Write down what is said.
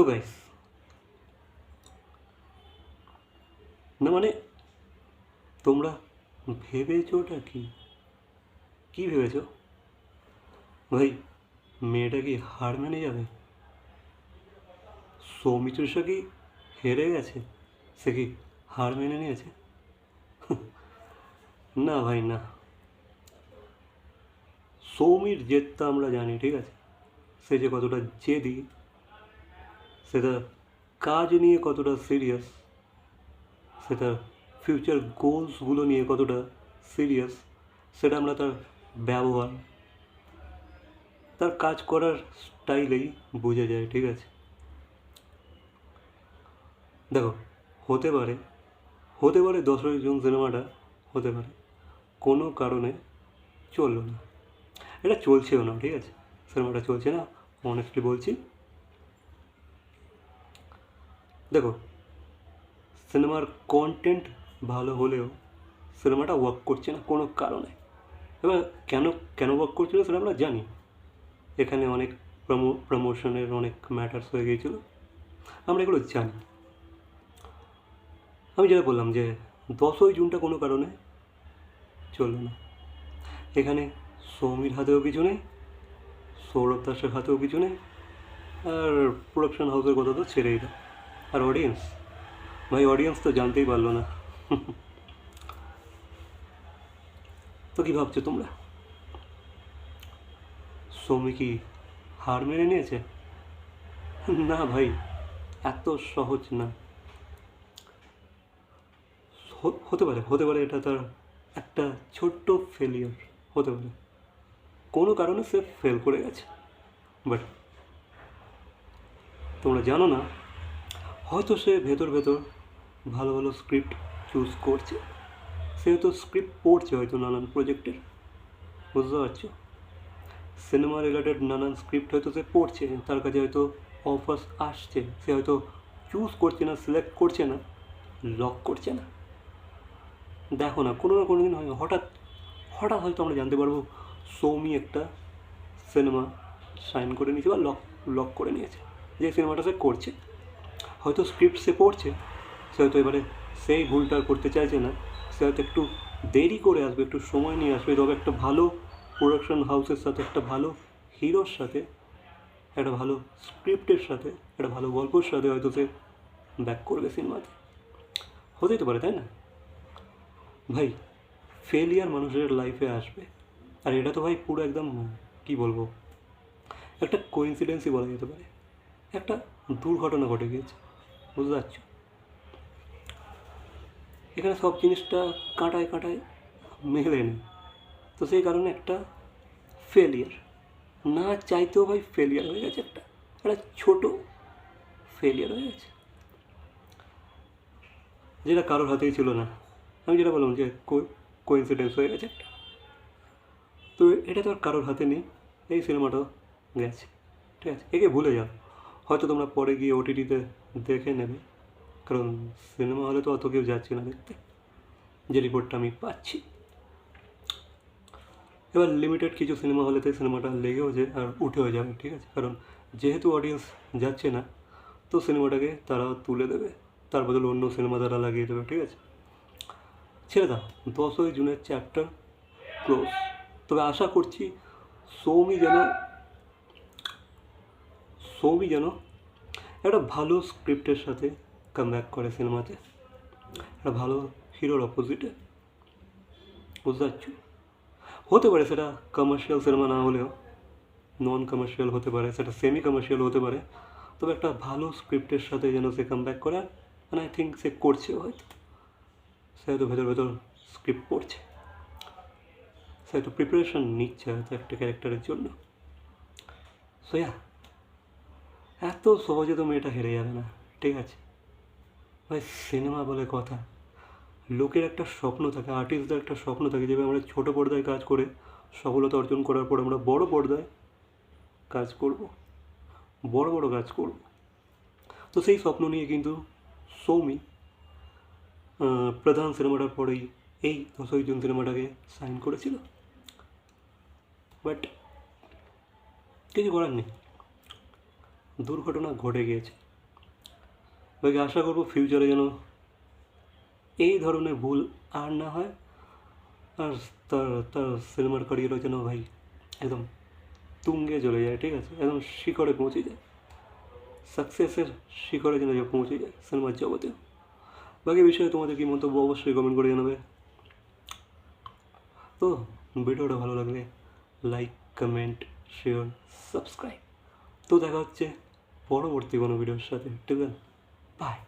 তো গাইস না মানে তোমরা ভেবেছোটা কি? কি ভেবেছো? ভাই, মেয়েটা কি হার মেনে যাবে? সৌমিত্রিষা কি হেরে গেছে? সে কি হার মেনে নিয়েছে? না ভাই, না। সৌমির জেদটা আমরা জানি, ঠিক আছে? সে যে কতটা জেদি সেটা কাজ নিয়ে কতটা সিরিয়াস সেটা ফিউচার গোলসগুলো নিয়ে কতটা সিরিয়াস সেটা আমরা তার ব্যবহার, তার কাজ করার স্টাইলেই বোঝা যায়, ঠিক আছে? দেখো, হতে পারে হতে পারে দশই জুন সিনেমাটা হতে পারে, কোনো কারণে চলল না। এটা চলছেও না, ঠিক আছে? সিনেমাটা চলছে না অনেস্টলি বলছি। দেখো, সিনেমার কন্টেন্ট ভালো হলেও সিনেমাটা ওয়ার্ক করছে না কোনো কারণে। এবার কেন কেন ওয়ার্ক করছিল সেটা আমরা জানি। এখানে অনেক প্রমো প্রমোশনের অনেক ম্যাটার্স হয়ে গিয়েছিল। আমরা এগুলো জানি। আমি যেটা বললাম যে, দশই জুনটা কোনো কারণে চলল না। এখানে সৌমির হাতেও কিছু নেই সৌরভ দাসের হাতেও কিছু নেই আর প্রোডাকশন হাউসের কথা তো ছেড়েই দাও। আর অডিয়েন্স ভাই অডিয়েন্স তো জানতেই পারল না। তো কী ভাবছ তোমরা? সৌমি কি হার মেনে নিয়েছে? না ভাই, এত সহজ না। হতে পারে হতে পারে এটা তার একটা ছোট্ট ফেলিয়ার হতে পারে। কোনো কারণে সে ফেল করে গেছে। বাট তোমরা জানো না হয়তো সে ভেতর ভেতর ভালো ভালো স্ক্রিপ্ট চুজ করছে। সে হয়তো স্ক্রিপ্ট পড়ছে হয়তো নানান প্রজেক্টের বুঝতে পারছ? সিনেমা রিলেটেড নানান স্ক্রিপ্ট হয়তো সে পড়ছে, তার কাছে হয়তো অফার্স আসছে। সে হয়তো চুজ করছে না সিলেক্ট করছে না লক করছে না। দেখো না, কোনো না কোনো দিন হয়, হঠাৎ হঠাৎ হয়তো আমরা জানতে পারব সৌমি একটা সিনেমা সাইন করে নিয়েছে বা লক লক করে নিয়েছে। যে সিনেমাটা সে করছে। হয়তো স্ক্রিপ্ট সে পড়ছে, সে হয়তো এবারে সেই ভুলটা করতে চাইছে না। সে হয়তো একটু দেরি করে আসবে, একটু সময় নিয়ে আসবে। তবে একটা ভালো প্রোডাকশন হাউসের সাথে, একটা ভালো হিরোর সাথে, একটা ভালো স্ক্রিপ্টের সাথে, একটা ভালো গল্পের সাথে হয়তো সে ব্যাক করবে সিনেমাতে হতেই তো পারে, তাই না? ভাই ফেলিয়ার মানুষের লাইফে আসবে। আর এটা তো ভাই পুরো একদম, কি বলব? একটা কোইন্সিডেন্সই বলা যেতে পারে। একটা দুর্ঘটনা ঘটে গিয়েছে। বুঝতে পারছ? এখানে সব জিনিসটা কাঁটায় কাঁটায় মেলে নেই তো সেই কারণে একটা ফেলিয়ার না চাইতেও ভাই ফেলিয়ার হয়ে গেছে একটা। একটা ছোটো ফেলিয়ার হয়ে গেছে। যেটা কারোর হাতেই ছিল না। আমি যেটা বললাম যে কোইন্সিডেন্স হয়ে গেছে একটা। তো এটা তো আর কারোর হাতে নেই। এই সিনেমাটাও গেছে। ঠিক আছে? একে ভুলে যাও। হয়তো তোমরা পরে গিয়ে ওটিটিতে দেখে নেবে। কারণ সিনেমা হলে তো অত কেউ যাচ্ছে না দেখতে। যে রিপোর্টটা আমি পাচ্ছি। এবার লিমিটেড কিছু সিনেমা হলেতে সিনেমাটা লেগেও যায় আর উঠেও যাবে, ঠিক আছে? কারণ যেহেতু অডিয়েন্স যাচ্ছে না, তো সিনেমাটাকে তারা তুলে দেবে। তার বদলে অন্য সিনেমা তারা লাগিয়ে দেবে, ঠিক আছে? ছেড়ে দাও, দশই জুনের চ্যাপ্টার ক্লোজ তবে আশা করছি সৌমি যেন সৌমি যেন একটা ভালো স্ক্রিপ্টের সাথে কাম করে সিনেমাতে একটা ভালো হিরোর অপোজিটে বুঝতে পারছ? হতে পারে সেটা কমার্শিয়াল সিনেমা না হলেও নন কমার্শিয়াল হতে পারে, সেটা সেমি কমার্শিয়াল হতে পারে। তবে একটা ভালো স্ক্রিপ্টের সাথে যেন সে কাম ব্যাক করে মানে আই থিঙ্ক সে করছে হয়তো। সে হয়তো ভেতর ভেতর স্ক্রিপ্ট পড়ছে। সে হয়তো প্রিপারেশন নিচ্ছে হয়তো একটা ক্যারেক্টারের জন্য। সো ইয়া এত সহজে তো মেয়েটা হেরে যাবে না, ঠিক আছে? ভাই, সিনেমা বলে কথা। লোকের একটা স্বপ্ন থাকে আর্টিস্টদের একটা স্বপ্ন থাকে যেভাবে আমরা ছোটো পর্দায় কাজ করে সফলতা অর্জন করার পর আমরা বড় পর্দায় কাজ করব, বড় বড় কাজ করব। তো সেই স্বপ্ন নিয়ে কিন্তু সৌমি প্রধান সিনেমাটার পরেই এই দশই জুন সিনেমাটাকে সাইন করেছিল। বাট কিছু করার নেই। দুর্ঘটনা ঘটে গিয়েছে। বাকি আশা করব ফিউচারে যেন এই ধরনের ভুল আর না হয়। আর তার তার সিনেমার ক্যারিয়ারও যেন ভাই একদম তুঙ্গে চলে যায়, ঠিক আছে? একদম শিখরে পৌঁছে যায়। সাকসেসের শিখরে যেন পৌঁছে যায় সিনেমার জগতে। বাকি বিষয়ে তোমাদের কী মন্তব্য অবশ্যই কমেন্ট করে জানাবে। তো ভিডিওটা ভালো লাগলে লাইক কমেন্ট শেয়ার সাবস্ক্রাইব তো দেখা হচ্ছে পরবর্তী কোনো ভিডিওর সাথে। ঠিক আছে? বাই